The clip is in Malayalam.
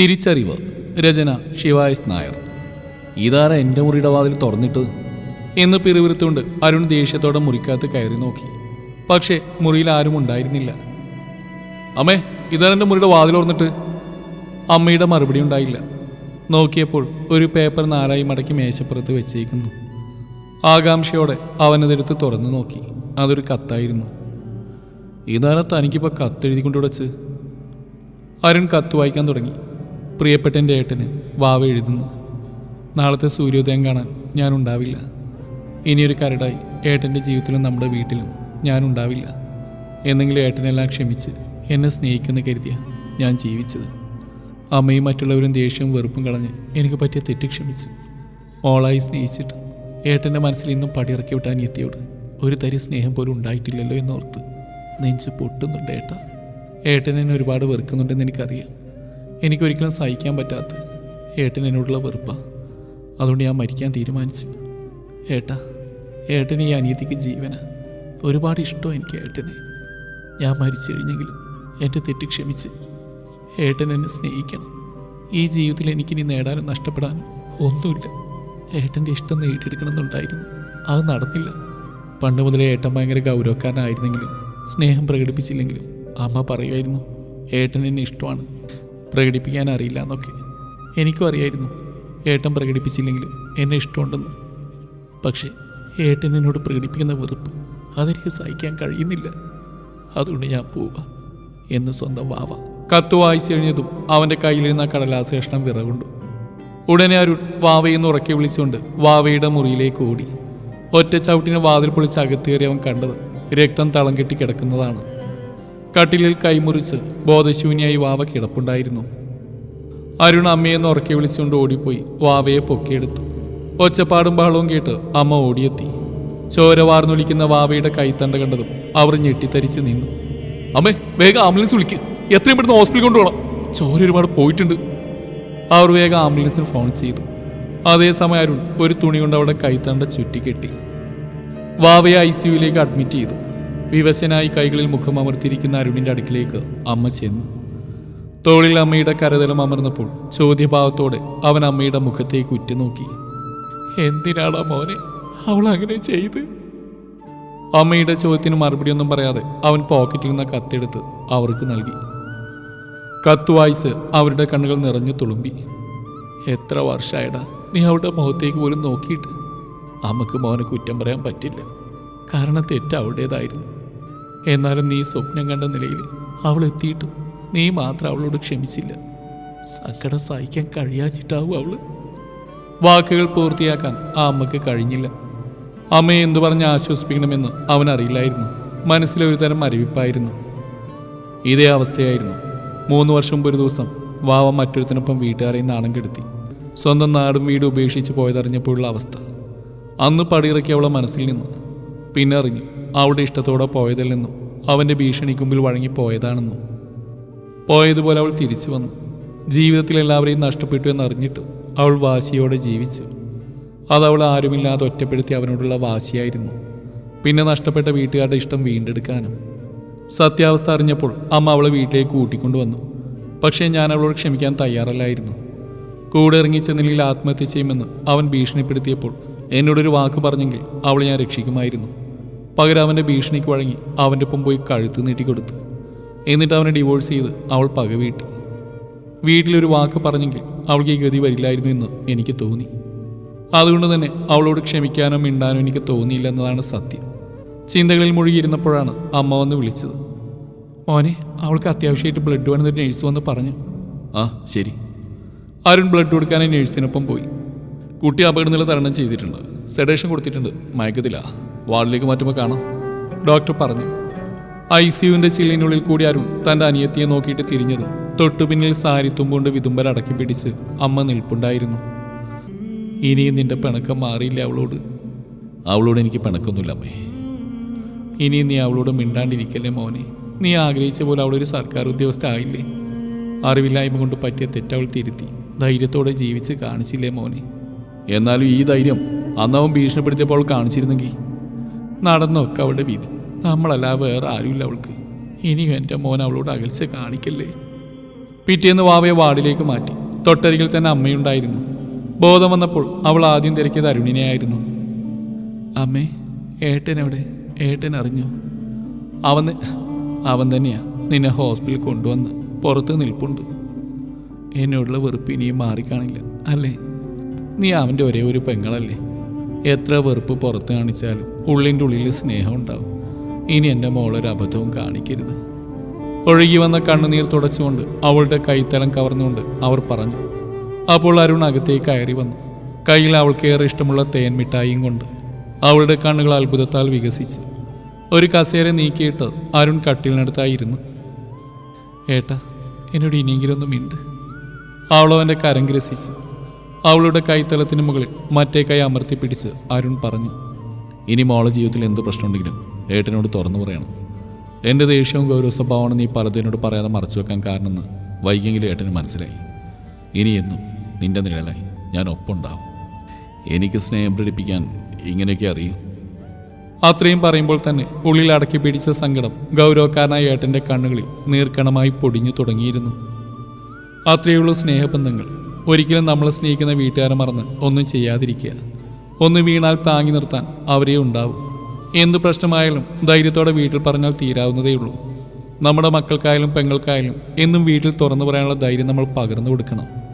തിരിച്ചറിവ്. രചന ശിവായസ് നായർ. ഇതാര എന്റെ മുറിയുടെ വാതിൽ തുറന്നിട്ട് എന്ന് പിറുവിറുത്തുകൊണ്ട് അരുൺ ദേഷ്യത്തോടെ മുറിക്കകത്ത് കയറി നോക്കി. പക്ഷേ മുറിയിൽ ആരും ഉണ്ടായിരുന്നില്ല. അമ്മേ ഇതാ എന്റെ മുറിയുടെ വാതിൽ തുറന്നിട്ട്? അമ്മയുടെ മറുപടി ഉണ്ടായില്ല. നോക്കിയപ്പോൾ ഒരു പേപ്പർ നാലായി മടക്കി മേശപ്പുറത്ത് വെച്ചേക്കുന്നു. ആകാംക്ഷയോടെ അവനതെടുത്ത് തുറന്നു നോക്കി. അതൊരു കത്തായിരുന്നു. ഇതാരാ തനിക്കിപ്പോൾ കത്തെഴുതിക്കൊണ്ട് വച്ച് അരുൺ കത്ത് വായിക്കാൻ തുടങ്ങി. പ്രിയപ്പെട്ട എന്റെ ഏട്ടന് വാവ എഴുതുന്നു. നാളത്തെ സൂര്യോദയം കാണാൻ ഞാനുണ്ടാവില്ല ഇനിയൊരു കരടായി ഏട്ടന്റെ ജീവിതത്തിലും നമ്മുടെ വീട്ടിലും ഞാനുണ്ടാവില്ല എന്നെങ്കിലും ഏട്ടനെല്ലാം ക്ഷമിച്ച് എന്നെ സ്നേഹിക്കുന്ന കരുതിയ ഞാൻ ജീവിച്ചത്. അമ്മയും മറ്റുള്ളവരും ദേഷ്യവും വെറുപ്പും കളഞ്ഞ് എനിക്ക് പറ്റിയ തെറ്റ് ക്ഷമിച്ചു. ഓളായി സ്നേഹിച്ചിട്ട് ഏട്ടന്റെ മനസ്സിൽ ഇന്നും പടിയിറക്കി വിട്ടാൻ എത്തിയോട് ഒരു തരി സ്നേഹം പോലും ഉണ്ടായിട്ടില്ലല്ലോ എന്നോർത്ത് നെഞ്ച് പൊട്ടുന്നുണ്ട് ഏട്ടാ. ഏട്ടൻ എന്നെ ഒരുപാട് വെറുക്കുന്നുണ്ടെന്ന് എനിക്കറിയാം. എനിക്കൊരിക്കലും സഹിക്കാൻ പറ്റാത്ത ഏട്ടൻ എന്നോടുള്ള വെറുപ്പാണ് അതുകൊണ്ട് ഞാൻ മരിക്കാൻ തീരുമാനിച്ചു. ഏട്ടാ ഏട്ടന് ഈ അനിയത്തിക്ക് ജീവന. ഒരുപാട് ഇഷ്ടമാണ് എനിക്ക് ഏട്ടനെ. ഞാൻ മരിച്ചു കഴിഞ്ഞെങ്കിലും എന്റെ തെറ്റ് ക്ഷമിച്ച് ഏട്ടൻ എന്നെ സ്നേഹിക്കണം. ഈ ജീവിതത്തിൽ എനിക്കിനി നേടാനും നഷ്ടപ്പെടാനും ഒന്നുമില്ല. ഏട്ടന്റെ ഇഷ്ടം നേടിയെടുക്കണമെന്നുണ്ടായിരുന്നു. അത് നടന്നില്ല. പണ്ട് മുതലേ ഏട്ടൻ ഭയങ്കര ഗൗരവക്കാരനായിരുന്നെങ്കിലും സ്നേഹം പ്രകടിപ്പിച്ചില്ലെങ്കിലും അമ്മ പറയുമായിരുന്നു ഏട്ടൻ എന്നെ ഇഷ്ടമാണ്. പ്രകടിപ്പിക്കാൻ അറിയില്ല എന്നൊക്കെ എനിക്കും അറിയായിരുന്നു. ഏട്ടൻ പ്രകടിപ്പിച്ചില്ലെങ്കിലും എന്നെ ഇഷ്ടമുണ്ടെന്ന്. പക്ഷേ ഏട്ടൻ എന്നോട് പ്രകടിപ്പിക്കുന്ന വെറുപ്പ് അതെനിക്ക് സഹിക്കാൻ കഴിയുന്നില്ല. അതുകൊണ്ട് ഞാൻ പോവുക എന്ന് സ്വന്തം വാവ കത്ത് വായിച്ചു കഴിഞ്ഞതും അവന്റെ കയ്യിലിരുന്ന കടലാശേഷണം വിറകൊണ്ടു. ഉടനെ അരുൺ വാവയെന്ന് ഉറക്കെ വിളിച്ചുകൊണ്ട് വാവയുടെ മുറിയിലേക്ക് ഓടി. ഒറ്റ ചവിട്ടിന് വാതിൽ പൊളിച്ച് അകത്തേറി അവൻ കണ്ടത് രക്തം തളം കെട്ടി കിടക്കുന്നതാണ്. കട്ടിലിൽ കൈമുറിച്ച് ബോധശൂന്യായി വാവ കിടപ്പുണ്ടായിരുന്നു. അരുൺ അമ്മയെന്ന് ഉറക്കി വിളിച്ചുകൊണ്ട് ഓടിപ്പോയി വാവയെ പൊക്കിയെടുത്തു. ഒച്ചപ്പാടും ബഹളവും കേട്ട് അമ്മ ഓടിയെത്തി. ചോര വാർന്നൊലിക്കുന്ന വാവയുടെ കൈത്തണ്ട കണ്ടതും അവർ ഞെട്ടിത്തരിച്ച് നിന്നു. അമ്മേ വേഗം ആംബുലൻസ് വിളിക്ക്. എത്രയും പെട്ടെന്ന് ഹോസ്പിറ്റലിൽ കൊണ്ടുപോകണം. ചോര ഒരുപാട് പോയിട്ടുണ്ട്. അവർ വേഗം ആംബുലൻസിന് ഫോൺ ചെയ്തു. അതേസമയം അരുൺ ഒരു തുണി കൊണ്ട് അവിടെ കൈത്തണ്ട ചുറ്റിക്കെട്ടി. വാവയെ ഐ സിയുവിലേക്ക് അഡ്മിറ്റ് ചെയ്തു. വിവശനായി കൈകളിൽ മുഖം അമർത്തിയിരിക്കുന്ന അരുണിന്റെ അടുക്കിലേക്ക് അമ്മ ചെന്നു. തോളിൽ അമ്മയുടെ കരതലം അമർന്നപ്പോൾ ചോദ്യഭാവത്തോടെ അവൻ അമ്മയുടെ മുഖത്തേക്ക് ഉറ്റുനോക്കി. എന്തിനാടാ മോനെ? അവൾ അങ്ങനെ ചെയ്ത്? അമ്മയുടെ ചോദ്യത്തിന് മറുപടിയൊന്നും പറയാതെ അവൻ പോക്കറ്റിൽ നിന്ന് കത്തെടുത്ത് അവർക്ക് നൽകി. കത്ത് വായിച്ച് അവരുടെ കണ്ണുകൾ നിറഞ്ഞു തുളുമ്പി. എത്ര വർഷമായടാ നീ അവളുടെ മുഖത്തേക്ക് പോലും നോക്കിയിട്ട്. അമ്മയ്ക്ക് മോനെ കുറ്റം പറയാൻ പറ്റില്ല. കാരണം തെറ്റ് അവളുടേതായിരുന്നു. എന്നാലും നീ സ്വപ്നം കണ്ട നിലയിൽ അവൾ എത്തിയിട്ടും നീ മാത്രം അവളോട് ക്ഷമിച്ചില്ല. സങ്കടം സഹിക്കാൻ കഴിയാച്ചിട്ടാവും അവൾ. വാക്കുകൾ പൂർത്തിയാക്കാൻ ആ അമ്മയ്ക്ക് കഴിഞ്ഞില്ല. അമ്മയെ എന്തു പറഞ്ഞ് ആശ്വസിപ്പിക്കണമെന്ന് അവനറിയില്ലായിരുന്നു മനസ്സിലെ ഒരു തരം അറിവിപ്പായിരുന്നു ഇതേ അവസ്ഥയായിരുന്നു. മൂന്ന് വർഷം മുമ്പ് ഒരു ദിവസം വാവ മറ്റൊരുത്തിനൊപ്പം വീട്ടുകാരെയും നാണം കെടുത്തി. സ്വന്തം നാടും വീടും ഉപേക്ഷിച്ച് പോയതറിഞ്ഞപ്പോഴുള്ള അവസ്ഥ. അന്ന് പടിയിറക്കി അവളെ മനസ്സിൽ നിന്ന്. പിന്നെ അറിഞ്ഞു. അവളുടെ ഇഷ്ടത്തോടെ പോയതിൽ നിന്നും അവന്റെ ഭീഷണിക്കുമ്പിൽ വഴങ്ങി പോയതാണെന്നും പോയതുപോലെ അവൾ തിരിച്ചു വന്നു. ജീവിതത്തിൽ എല്ലാവരെയും നഷ്ടപ്പെട്ടു എന്നറിഞ്ഞിട്ട് അവൾ വാശിയോടെ ജീവിച്ചു. അത് അവൾ ആരുമില്ലാതെ ഒറ്റപ്പെടുത്തി അവനോടുള്ള വാശിയായിരുന്നു. പിന്നെ നഷ്ടപ്പെട്ട വീട്ടുകാരുടെ ഇഷ്ടം വീണ്ടെടുക്കാനും. സത്യാവസ്ഥ അറിഞ്ഞപ്പോൾ അമ്മ അവളെ വീട്ടിലേക്ക് കൂട്ടിക്കൊണ്ടുവന്നു പക്ഷേ ഞാൻ അവളോട് ക്ഷമിക്കാൻ തയ്യാറല്ലായിരുന്നു. കൂടെ ഇറങ്ങി നിലയിൽ ആത്മഹത്യ ചെയ്യുമെന്ന് അവൻ ഭീഷണിപ്പെടുത്തിയപ്പോൾ എന്നോടൊരു വാക്ക് പറഞ്ഞെങ്കിൽ അവളെ ഞാൻ രക്ഷിക്കുമായിരുന്നു. പകരം അവന്റെ ഭീഷണിക്ക് വഴങ്ങി അവന്റെ ഒപ്പം പോയി കഴുത്ത് നീട്ടിക്കൊടുത്തു. എന്നിട്ട് അവനെ ഡിവോഴ്സ് ചെയ്ത് അവൾ പക വീട്ടി. വീട്ടിലൊരു വാക്ക് പറഞ്ഞെങ്കിൽ അവൾക്ക് ഈ ഗതി വരില്ലായിരുന്നു എന്ന് എനിക്ക് തോന്നി. അതുകൊണ്ട് തന്നെ അവളോട് ക്ഷമിക്കാനോ മിണ്ടാനോ എനിക്ക് തോന്നിയില്ല എന്നതാണ് സത്യം. ചിന്തകളിൽ മുഴുകിയിരുന്നപ്പോഴാണ് അമ്മ വന്ന് വിളിച്ചത്. മോനെ അവൾക്ക് അത്യാവശ്യമായിട്ട് ബ്ലഡ് വേണമെന്നൊരു നേഴ്സ് വന്ന് പറഞ്ഞു. ആ ശരി. അരുൺ ബ്ലഡ് കൊടുക്കാനായി നേഴ്സിനൊപ്പം പോയി. കുട്ടി അപകടനില തരണം ചെയ്തിട്ടുണ്ട്. സെഡേഷൻ കൊടുത്തിട്ടുണ്ട്. മയക്കത്തില്ല വാർഡിലേക്ക് മാറ്റുമ്പോൾ കാണാം. ഡോക്ടർ പറഞ്ഞു. ഐ സിയുവിന്റെ ചില്ലിനുള്ളിൽ കൂടി അരുൺ തന്റെ അനിയത്തിയെ നോക്കിയിട്ട് തിരിഞ്ഞത് തൊട്ടു പിന്നിൽ സാരി തുമ്പുകൊണ്ട് വിതുമ്പൽ അടക്കി പിടിച്ച് അമ്മ നിൽപ്പുണ്ടായിരുന്നു. ഇനിയും നിന്റെ പിണക്കം മാറിയില്ല അവളോട്. അവളോട് എനിക്ക് പിണക്കൊന്നുമില്ല അമ്മേ. ഇനിയും നീ അവളോട് മിണ്ടാണ്ടിരിക്കല്ലേ മോനെ. നീ ആഗ്രഹിച്ച പോലെ അവളൊരു സർക്കാർ ഉദ്യോഗസ്ഥ ആയില്ലേ? അറിവില്ലായ്മ കൊണ്ട് പറ്റിയ തെറ്റവൾ തിരുത്തി. ധൈര്യത്തോടെ ജീവിച്ച് കാണിച്ചില്ലേ മോനെ? എന്നാലും ഈ ധൈര്യം അന്നവൻ ഭീഷണിപ്പെടുത്തിയപ്പോൾ കാണിച്ചിരുന്നെങ്കിൽ നടന്നൊക്കെ അവളുടെ വിധി നമ്മളല്ല വേറെ ആരുമില്ല അവൾക്ക്. ഇനിയും എന്റെ മോൻ അവളോട് അകൽച്ച കാണിക്കല്ലേ? പിറ്റേന്ന് വാവയെ വാർഡിലേക്ക് മാറ്റി. തൊട്ടരികിൽ തന്നെ അമ്മയുണ്ടായിരുന്നു. ബോധം വന്നപ്പോൾ അവൾ ആദ്യം തിരക്കിയത് അരുണിനെയായിരുന്നു അമ്മേ ഏട്ടൻ എവിടെ? ഏട്ടൻ അറിഞ്ഞു? അവൻ അവൻ തന്നെയാ നിന്നെ ഹോസ്പിറ്റലിൽ കൊണ്ടുവന്ന് പുറത്ത് നിൽപ്പുണ്ട്. എന്നോടുള്ള വെറുപ്പ് ഇനിയും മാറിക്കാണില്ല. അല്ലേ? നീ അവന്റെ ഒരേ ഒരു പെങ്ങളല്ലേ? എത്ര വെറുപ്പ് പുറത്ത് കാണിച്ചാലും ഉള്ളിന്റെ ഉള്ളിൽ സ്നേഹം ഉണ്ടാവും. ഇനി എന്റെ മോളൊരു അബദ്ധവും കാണിക്കരുത്. ഒഴുകി വന്ന കണ്ണുനീർ തുടച്ചുകൊണ്ട് അവളുടെ കൈത്തലം കവർന്നുകൊണ്ട് അവർ പറഞ്ഞു അപ്പോൾ അരുൺ അകത്തേക്ക് കയറി വന്നു. കയ്യിൽ അവൾക്ക് ഏറെ ഇഷ്ടമുള്ള തേൻ മിഠായിയും കൊണ്ട് അവളുടെ കണ്ണുകൾ അത്ഭുതത്താൽ വികസിച്ചു. ഒരു കസേര നീക്കിയിട്ട് അരുൺ കട്ടിലിനടുത്തായിരുന്നു ഏട്ടാ എന്നോട് ഇനിയെങ്കിലൊന്നും മിണ്ട്. അവളവന്റെ കരം ഗ്രസിച്ചു അവളുടെ കൈത്തലത്തിന് മുകളിൽ മറ്റേ കൈ അമർത്തി പിടിച്ച് അരുൺ പറഞ്ഞു ഇനി മോളെ ജീവിതത്തിൽ എന്ത് പ്രശ്നമുണ്ടെങ്കിലും ഏട്ടനോട് തുറന്നു പറയണം. എന്റെ ദേഷ്യവും ഗൗരവ സ്വഭാവമാണ് നീ പലതിനോട് പറയാതെ മറച്ചു വെക്കാൻ കാരണമെന്ന് വൈകിയെങ്കിലും ഏട്ടന് മനസ്സിലായി. ഇനി എന്നും നിന്റെ നിഴലായി ഞാൻ ഒപ്പുണ്ടാവും. എനിക്ക് സ്നേഹം പ്രകടിപ്പിക്കാൻ ഇങ്ങനെയൊക്കെ അറിയൂ. അത്രയും പറയുമ്പോൾ തന്നെ ഉള്ളിൽ അടക്കി പിടിച്ച സങ്കടം ഗൗരവക്കാരനായ ഏട്ടന്റെ കണ്ണുകളിൽ നീർക്കണമായി പൊടിഞ്ഞു തുടങ്ങിയിരുന്നു. അത്രയുള്ള സ്നേഹബന്ധങ്ങൾ. ഒരിക്കലും നമ്മൾ സ്നേഹിക്കുന്ന വീട്ടുകാരെ മറന്ന് ഒന്നും ചെയ്യാതിരിക്കുക. ഒന്ന് വീണാൽ താങ്ങി നിർത്താൻ അവരേ ഉണ്ടാവും. എന്ത് പ്രശ്നമായാലും ധൈര്യത്തോടെ വീട്ടിൽ പറഞ്ഞാൽ തീരാവുന്നതേ ഉള്ളൂ. നമ്മുടെ മക്കൾക്കായാലും പെങ്ങൾക്കായാലും എന്നും വീട്ടിൽ തുറന്നു പറയാനുള്ള ധൈര്യം നമ്മൾ പകർന്നു കൊടുക്കണം.